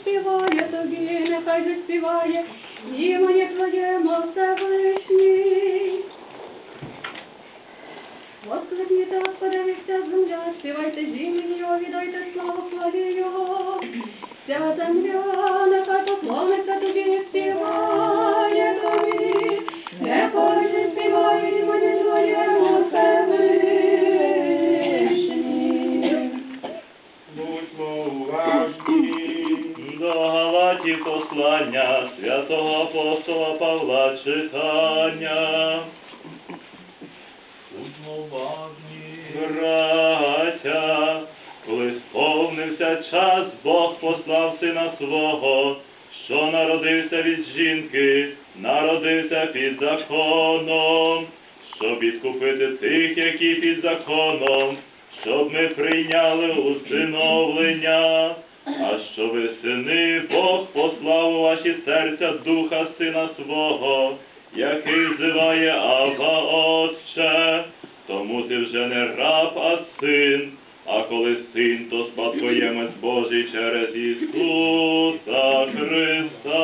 співає тобі, нехай же співає імені Твоєму Всевишній. Воскликніте, Господи, вся земля, співайте імені Його, віддайте славу славі Його. Вся земля, нехай поклониться тобі, співає тобі, нехай же співає імені Твоєму Всевишній. Будьмо уважні. До Галатів послання святого апостола Павла читання. Браття, коли сповнився час, Бог послав сина свого, що народився від жінки, народився під законом, щоб відкупити тих, які під законом, щоб ми прийняли усиновлення. Що весени Бог послав у ваші серця духа сина свого, який зиває Ава Отче. Тому ти вже не раб, а син, а коли син, то спадкоємець Божий через Ісуса Христа.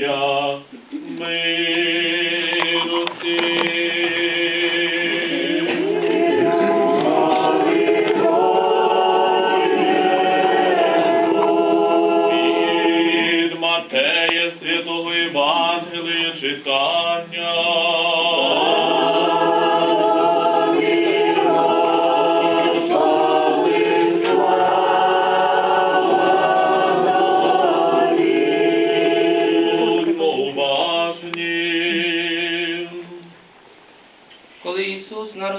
Євангелія, миру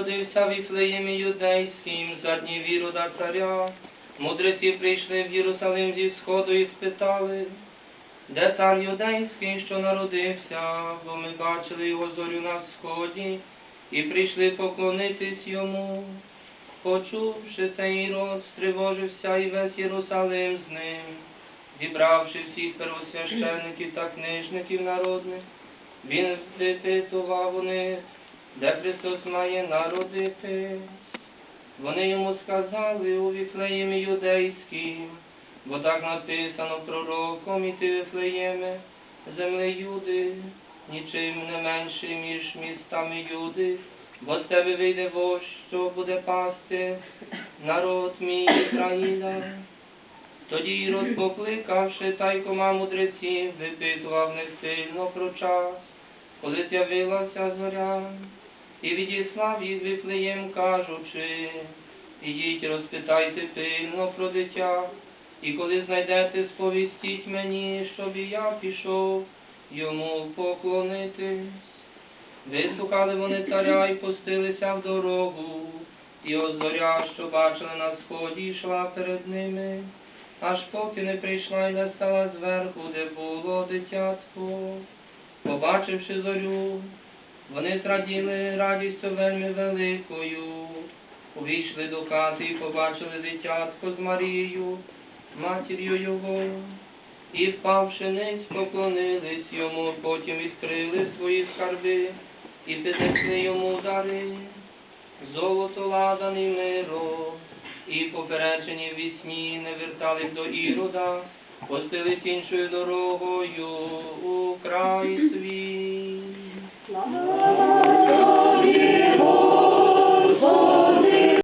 народився в юдейським, за дні Вірода царя, мудреці прийшли в Єрусалим зі сходу і спитали, де цар юдейський, що народився, бо ми бачили його зорю на сході, і прийшли поклонитись йому. Почувши цей род, стривожився і весь Єрусалим з ним, зібравши всіх первосвященників та книжників народних, він випитував у них, де Христос має народити. Вони йому сказали у Віфлеємі юдейським, бо так написано пророком і ти Віфлеєме, земле Юди, нічим не менше, ніж містами Юди, бо з тебе вийде вождь, що буде пасти, народ мій Ізраїля. Тоді Ірод, покликавши тайкома мудреців, випитував них сильно про час, коли з'явилася зоря, і відіслав їх Віфлеєм, кажучи, ідіть, розпитайте пильно про дитя, і коли знайдете, сповістіть мені, щоб і я пішов йому поклонитись. Вислухали вони царя і пустилися в дорогу, і от зоря, що бачили на сході, йшла перед ними, аж поки не прийшла і не стала зверху, де було дитятко. Побачивши зорю, вони зраділи радістю вельми великою. Увійшли до хати і побачили дитятко з Марією, матір'ю його, і впавши ниць, поклонились йому, потім відкрили свої скарби і піднесли йому дари, золото ладаний миро, і попереджені в вісні не вертались до Ірода, постились іншою дорогою. ます。